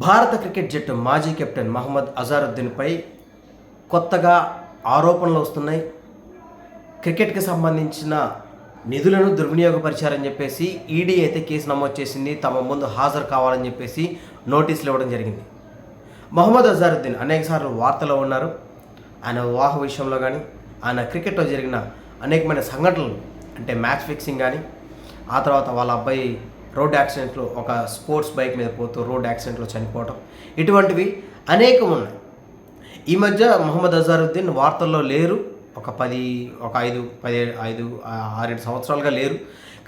భారత క్రికెట్ జట్టు మాజీ కెప్టెన్ మహమ్మద్ అజారుద్దీన్పై కొత్తగా ఆరోపణలు వస్తున్నాయి. క్రికెట్కి సంబంధించిన నిధులను దుర్వినియోగపరిచారని చెప్పేసి ఈడీ అయితే కేసు నమోదు చేసింది. తమ ముందు హాజరు కావాలని చెప్పేసి నోటీసులు ఇవ్వడం జరిగింది. మహమ్మద్ అజారుద్దీన్ అనేకసార్లు వార్తలో ఉన్నారు. ఆయన వివాహ విషయంలో కానీ ఆయన క్రికెట్లో జరిగిన అనేకమైన సంఘటనలు అంటే మ్యాచ్ ఫిక్సింగ్ కానీ ఆ తర్వాత వాళ్ళ అబ్బాయి రోడ్ యాక్సిడెంట్లో ఒక స్పోర్ట్స్ బైక్ మీద పోతూ రోడ్ యాక్సిడెంట్లో చనిపోవటం. ఇటువంటివి అనేకం ఉన్నాయి. ఈ మధ్య మహమ్మద్ అజారుద్దీన్ వార్తల్లో లేరు. ఒక పది ఒక ఐదు పది ఐదు ఆరేడు సంవత్సరాలుగా లేరు.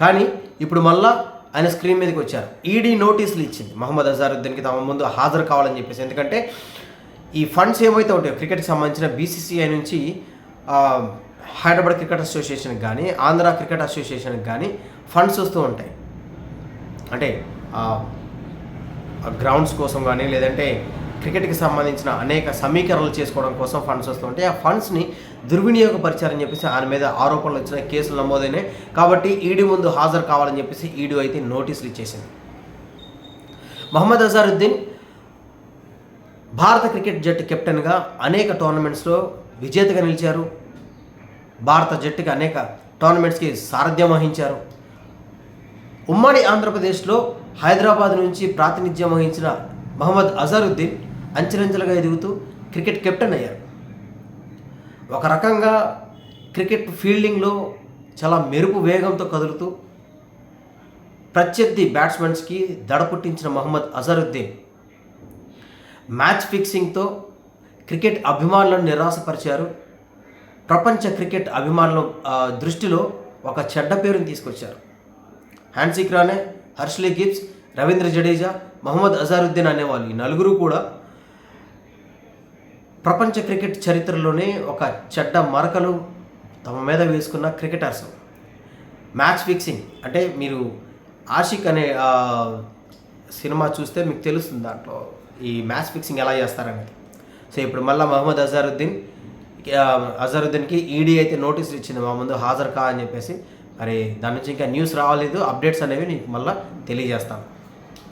కానీ ఇప్పుడు మళ్ళా ఆయన స్క్రీన్ మీదకి వచ్చారు. ఈడీ నోటీసులు ఇచ్చింది మహమ్మద్ అజారుద్దీన్కి తమ ముందు హాజరు కావాలని చెప్పేసి. ఎందుకంటే ఈ ఫండ్స్ ఏవైతే ఉంటాయో క్రికెట్కి సంబంధించిన బీసీసీఐ నుంచి హైదరాబాద్ క్రికెట్ అసోసియేషన్కి కానీ ఆంధ్ర క్రికెట్ అసోసియేషన్కి కానీ ఫండ్స్ వస్తూ ఉంటాయి. అంటే గ్రౌండ్స్ కోసం కానీ లేదంటే క్రికెట్కి సంబంధించిన అనేక సమీకరణలు చేసుకోవడం కోసం ఫండ్స్ వస్తుంటే ఆ ఫండ్స్ని దుర్వినియోగపరిచారని చెప్పేసి ఆయన మీద ఆరోపణలు వచ్చిన కేసులు నమోదైనాయి. కాబట్టి ఈడీ ముందు హాజరు కావాలని చెప్పేసి ఈడీ అయితే నోటీసులు ఇచ్చేసింది. మహమ్మద్ అజారుద్దీన్ భారత క్రికెట్ జట్టు కెప్టెన్గా అనేక టోర్నమెంట్స్లో విజేతగా నిలిచారు. భారత జట్టుకి అనేక టోర్నమెంట్స్కి సారథ్యం వహించారు. ఉమ్మడి ఆంధ్రప్రదేశ్లో హైదరాబాద్ నుంచి ప్రాతినిధ్యం వహించిన మహమ్మద్ అజరుద్దీన్ అంచెలంచెలుగా ఎదుగుతూ క్రికెట్ కెప్టెన్ అయ్యారు. ఒక రకంగా క్రికెట్ ఫీల్డింగ్లో చాలా మెరుపు వేగంతో కదులుతూ ప్రత్యర్థి బ్యాట్స్మెన్స్కి దడ పుట్టించిన మహమ్మద్ అజరుద్దీన్ మ్యాచ్ ఫిక్సింగ్తో క్రికెట్ అభిమానులను నిరాశపరిచారు. ప్రపంచ క్రికెట్ అభిమానుల దృష్టిలో ఒక చెడ్డ పేరుని తీసుకొచ్చారు. Hansie Cronje Herschelle Gibbs Ravindra Jadeja Mohammad Azharuddin అనేవాళ్ళు. ఈ నలుగురు కూడా ప్రపంచ క్రికెట్ చరిత్రలోనే ఒక చెడ్డ మరకలు తమ మీద వేసుకున్న క్రికెటర్స్. Match fixing. అంటే మీరు ఆషిక్ అనే సినిమా చూస్తే మీకు తెలుస్తుంది దాంట్లో ఈ మ్యాచ్ ఫిక్సింగ్ ఎలా చేస్తారనేది. సో ఇప్పుడు మళ్ళీ మహమ్మద్ అజారుద్దీన్ అజారుద్దీన్కి ఈడీ అయితే నోటీసులు ఇచ్చింది మా ముందు హాజరు కా అని చెప్పేసి. అరే దాని నుంచి ఇంకా న్యూస్ రావలేదు అప్డేట్స్ అనేవి నీకు మళ్ళీ తెలియజేస్తాను.